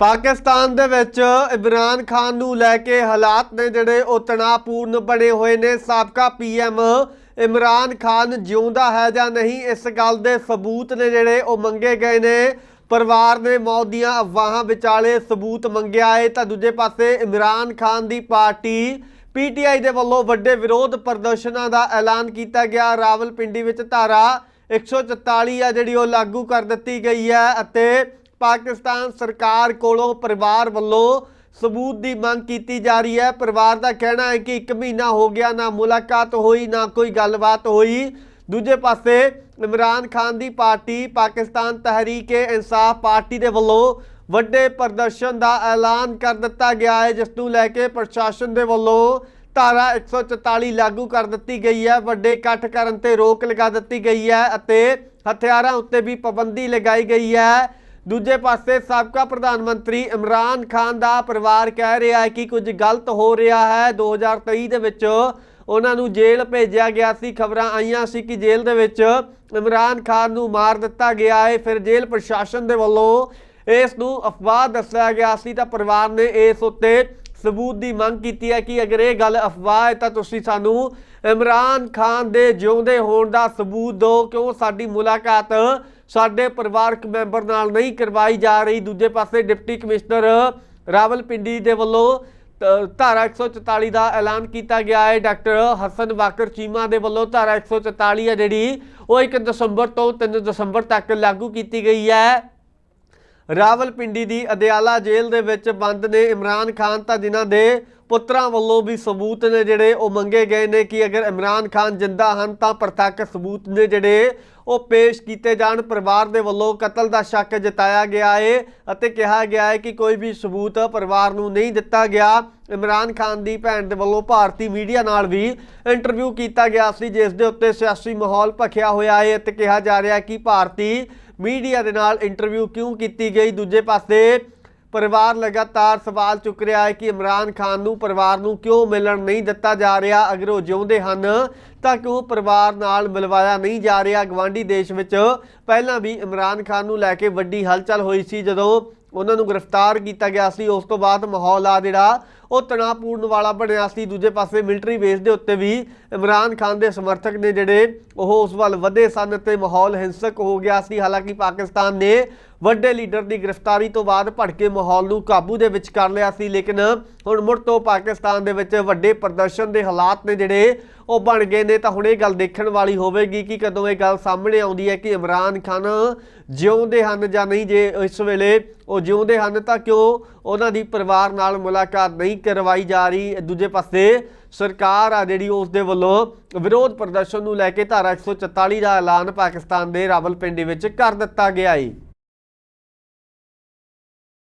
ਪਾਕਿਸਤਾਨ ਦੇ ਵਿੱਚ ਇਮਰਾਨ ਖਾਨ ਨੂੰ ਲੈ ਕੇ ਹਾਲਾਤ ਨੇ ਜਿਹੜੇ ਉਹ ਤਣਾਅਪੂਰਨ ਬਣੇ ਹੋਏ ਨੇ। ਸਾਬਕਾ ਪੀਐਮ ਇਮਰਾਨ ਖਾਨ ਜਿਉਂਦਾ ਹੈ ਜਾਂ ਨਹੀਂ, ਇਸ ਗੱਲ ਦੇ ਸਬੂਤ ਨੇ ਜਿਹੜੇ ਉਹ ਮੰਗੇ ਗਏ ਨੇ। ਪਰਿਵਾਰ ਨੇ ਮੌਤ ਦੀਆਂ ਅਫਵਾਹਾਂ ਵਿਚਾਲੇ ਸਬੂਤ ਮੰਗਿਆ ਹੈ ਤਾਂ ਦੂਜੇ ਪਾਸੇ ਇਮਰਾਨ ਖਾਨ ਦੀ ਪਾਰਟੀ ਪੀਟੀਆਈ ਦੇ ਵੱਲੋਂ ਵੱਡੇ ਵਿਰੋਧ ਪ੍ਰਦਰਸ਼ਨਾਂ ਦਾ ਐਲਾਨ ਕੀਤਾ ਗਿਆ। ਰਾਵਲਪਿੰਡੀ ਵਿੱਚ ਧਾਰਾ 144 ਆ ਜਿਹੜੀ ਉਹ ਲਾਗੂ ਕਰ ਦਿੱਤੀ ਗਈ ਹੈ ਅਤੇ ਪਾਕਿਸਤਾਨ ਸਰਕਾਰ ਕੋਲੋਂ ਪਰਿਵਾਰ ਵੱਲੋਂ ਸਬੂਤ ਦੀ ਮੰਗ ਕੀਤੀ ਜਾ ਰਹੀ ਹੈ। ਪਰਿਵਾਰ ਦਾ ਕਹਿਣਾ ਹੈ ਕਿ 1 ਮਹੀਨਾ ਹੋ ਗਿਆ, ਨਾ ਮੁਲਾਕਾਤ ਹੋਈ, ਨਾ ਕੋਈ ਗੱਲਬਾਤ ਹੋਈ। ਦੂਜੇ ਪਾਸੇ ਇਮਰਾਨ ਖਾਨ ਦੀ ਪਾਰਟੀ ਪਾਕਿਸਤਾਨ ਤਹਿਰੀਕ-ਏ ਇਨਸਾਫ ਪਾਰਟੀ ਦੇ ਵੱਲੋਂ ਵੱਡੇ ਪ੍ਰਦਰਸ਼ਨ ਦਾ ਐਲਾਨ ਕਰ ਦਿੱਤਾ ਗਿਆ ਹੈ, ਜਿਸ ਨੂੰ ਲੈ ਕੇ ਪ੍ਰਸ਼ਾਸਨ ਦੇ ਵੱਲੋਂ ਧਾਰਾ 144 ਲਾਗੂ ਕਰ ਦਿੱਤੀ ਗਈ ਹੈ। ਵੱਡੇ ਇਕੱਠ ਕਰਨ ਤੇ ਰੋਕ ਲਗਾ ਦਿੱਤੀ ਗਈ ਹੈ ਅਤੇ ਹਥਿਆਰਾਂ ਉੱਤੇ ਵੀ ਪਾਬੰਦੀ ਲਗਾਈ ਗਈ ਹੈ। ਦੂਜੇ ਪਾਸੇ ਸਾਬਕਾ ਪ੍ਰਧਾਨ ਮੰਤਰੀ ਇਮਰਾਨ ਖਾਨ ਦਾ ਪਰਿਵਾਰ ਕਹਿ ਰਿਹਾ ਹੈ ਕਿ ਕੁਝ ਗਲਤ ਹੋ ਰਿਹਾ ਹੈ। 2023 ਦੇ ਵਿੱਚ ਉਹਨਾਂ ਨੂੰ ਜੇਲ੍ਹ ਭੇਜਿਆ ਗਿਆ ਸੀ। ਖਬਰਾਂ ਆਈਆਂ ਸੀ ਕਿ ਜੇਲ੍ਹ ਦੇ ਵਿੱਚ ਇਮਰਾਨ ਖਾਨ ਨੂੰ ਮਾਰ ਦਿੱਤਾ ਗਿਆ ਹੈ। ਫਿਰ ਜੇਲ੍ਹ ਪ੍ਰਸ਼ਾਸਨ ਦੇ ਵੱਲੋਂ ਇਸ ਨੂੰ ਅਫਵਾਹ ਦੱਸਿਆ ਗਿਆ ਸੀ। ਤਾਂ ਪਰਿਵਾਰ ਨੇ ਇਸ ਉੱਤੇ ਸਬੂਤ ਦੀ ਮੰਗ ਕੀਤੀ ਹੈ ਕਿ ਅਗਰ ਇਹ ਗੱਲ ਅਫਵਾਹ ਹੈ ਤਾਂ ਤੁਸੀਂ ਸਾਨੂੰ ਇਮਰਾਨ ਖਾਨ ਦੇ ਜਿਉਂਦੇ ਹੋਣ ਦਾ ਸਬੂਤ ਦਿਓ। ਕਿਉਂ? ਸਾਡੀ ਮੁਲਾਕਾਤ ਸਾਡੇ ਪਰਿਵਾਰਕ ਮੈਂਬਰ ਨਾਲ ਨਹੀਂ ਕਰਵਾਈ ਜਾ ਰਹੀ। ਦੂਜੇ ਪਾਸੇ ਡਿਪਟੀ ਕਮਿਸ਼ਨਰ ਰਾਵਲਪਿੰਡੀ ਦੇ ਵੱਲੋਂ ਤ- ਧਾਰਾ 144 ਦਾ ਐਲਾਨ ਕੀਤਾ ਗਿਆ ਹੈ। ਡਾਕਟਰ ਹਸਨ ਵਾਕਰ ਚੀਮਾ ਦੇ ਵੱਲੋਂ ਧਾਰਾ 144 ਹੈ ਜਿਹੜੀ, ਉਹ 1 ਦਸੰਬਰ ਤੋਂ 3 ਦਸੰਬਰ ਤੱਕ ਲਾਗੂ ਕੀਤੀ ਗਈ ਹੈ। ਰਾਵਲਪਿੰਡੀ ਦੀ ਅਦਿਆਲਾ ਜੇਲ੍ਹ ਦੇ ਵਿੱਚ ਬੰਦ ਨੇ ਇਮਰਾਨ ਖਾਨ ਤਾਂ ਜਿਨ੍ਹਾਂ ਦੇ ਪੁੱਤਰਾਂ ਵੱਲੋਂ ਵੀ ਸਬੂਤ ਨੇ ਜਿਹੜੇ ਉਹ ਮੰਗੇ ਗਏ ਨੇ ਕਿ ਅਗਰ ਇਮਰਾਨ ਖਾਨ ਜਿੰਦਾ ਹਨ ਤਾਂ ਪ੍ਰਤੱਖ ਸਬੂਤ ਨੇ ਜਿਹੜੇ ਉਹ ਪੇਸ਼ ਕੀਤੇ ਜਾਣ। ਪਰਿਵਾਰ ਦੇ ਵੱਲੋਂ ਕਤਲ ਦਾ ਸ਼ੱਕ ਜਤਾਇਆ ਗਿਆ ਹੈ ਅਤੇ ਕਿਹਾ ਗਿਆ ਹੈ ਕਿ ਕੋਈ ਵੀ ਸਬੂਤ ਪਰਿਵਾਰ ਨੂੰ ਨਹੀਂ ਦਿੱਤਾ ਗਿਆ। ਇਮਰਾਨ ਖਾਨ ਦੀ ਭੈਣ ਦੇ ਵੱਲੋਂ ਭਾਰਤੀ ਮੀਡੀਆ ਨਾਲ ਵੀ ਇੰਟਰਵਿਊ ਕੀਤਾ ਗਿਆ ਸੀ, ਜਿਸ ਦੇ ਉੱਤੇ ਸਿਆਸੀ ਮਾਹੌਲ ਭਖਿਆ ਹੋਇਆ ਹੈ ਅਤੇ ਕਿਹਾ ਜਾ ਰਿਹਾ ਹੈ ਕਿ ਭਾਰਤੀ ਮੀਡੀਆ ਦੇ ਨਾਲ ਇੰਟਰਵਿਊ ਕਿਉਂ ਕੀਤੀ ਗਈ? ਦੂਜੇ ਪਾਸੇ ਪਰਿਵਾਰ ਲਗਾਤਾਰ ਸਵਾਲ ਚੁੱਕ ਰਿਹਾ ਹੈ ਕਿ ਇਮਰਾਨ ਖਾਨ ਨੂੰ ਪਰਿਵਾਰ ਨੂੰ ਕਿਉਂ ਮਿਲਣ ਨਹੀਂ ਦਿੱਤਾ ਜਾ ਰਿਹਾ? ਅਗਰ ਉਹ ਜਿਉਂਦੇ ਹਨ, ਤਾਂ ਕਿਉਂ ਪਰਿਵਾਰ ਨਾਲ ਮਿਲਵਾਇਆ ਨਹੀਂ ਜਾ ਰਿਹਾ? ਗਵਾਂਢੀ ਦੇਸ਼ ਵਿੱਚ ਪਹਿਲਾਂ ਵੀ ਇਮਰਾਨ ਖਾਨ ਨੂੰ ਲੈ ਕੇ ਵੱਡੀ ਹਲਚਲ ਹੋਈ ਸੀ ਜਦੋਂ ਉਹਨਾਂ ਨੂੰ ਗ੍ਰਿਫਤਾਰ ਕੀਤਾ ਗਿਆ ਸੀ। ਉਸ ਤੋਂ ਬਾਅਦ ਮਾਹੌਲ ਆ ਜਿਹੜਾ, ਉਹ ਤਣਾਅਪੂਰਨ ਵਾਲਾ ਬਣਿਆ ਸੀ। ਦੂਜੇ ਪਾਸੇ ਮਿਲਟਰੀ ਬੇਸ ਦੇ ਉੱਤੇ ਵੀ ਇਮਰਾਨ ਖਾਨ ਦੇ ਸਮਰਥਕ ਨੇ ਜਿਹੜੇ, ਉਹ ਉਸ ਵੱਲ ਵਧੇ ਸਨ ਤੇ ਮਾਹੌਲ ਹਿੰਸਕ ਹੋ ਗਿਆ ਸੀ। ਹਾਲਾਂਕਿ ਪਾਕਿਸਤਾਨ ਨੇ ਵੱਡੇ ਲੀਡਰ ਦੀ ਗ੍ਰਿਫਤਾਰੀ ਤੋਂ ਬਾਅਦ ਭੜਕੇ ਮਾਹੌਲ ਨੂੰ ਕਾਬੂ ਦੇ ਵਿੱਚ ਕਰ ਲਿਆ ਸੀ, ਲੇਕਿਨ ਹੁਣ ਮੁੜ ਤੋਂ ਪਾਕਿਸਤਾਨ ਦੇ ਵਿੱਚ ਵੱਡੇ ਪ੍ਰਦਰਸ਼ਨ ਦੇ ਹਾਲਾਤ ਨੇ ਜਿਹੜੇ ਉਹ ਬਣ ਗਏ ਨੇ। ਤਾਂ ਹੁਣ ਇਹ ਗੱਲ ਦੇਖਣ ਵਾਲੀ ਹੋਵੇਗੀ ਕਿ ਕਦੋਂ ਇਹ ਗੱਲ ਸਾਹਮਣੇ ਆਉਂਦੀ ਹੈ ਕਿ ਇਮਰਾਨ ਖਾਨ ਜਿਉਂਦੇ ਹਨ ਜਾਂ ਨਹੀਂ। ਜੇ ਇਸ ਵੇਲੇ ਉਹ ਜਿਉਂਦੇ ਹਨ ਤਾਂ ਕਿਉਂ ਉਹਨਾਂ ਦੀ ਪਰਿਵਾਰ ਨਾਲ ਮੁਲਾਕਾਤ ਨਹੀਂ ਕਰਵਾਈ ਜਾ ਰਹੀ? ਦੂਜੇ ਪਾਸੇ ਸਰਕਾਰ ਆ ਜਿਹੜੀ ਉਸ ਦੇ ਵੱਲੋਂ ਵਿਰੋਧ ਪ੍ਰਦਰਸ਼ਨ ਨੂੰ ਲੈ ਕੇ ਧਾਰਾ 144 ਦਾ ਐਲਾਨ ਪਾਕਿਸਤਾਨ ਦੇ ਰਾਵਲਪਿੰਡੀ ਵਿੱਚ ਕਰ ਦਿੱਤਾ ਗਿਆ ਹੈ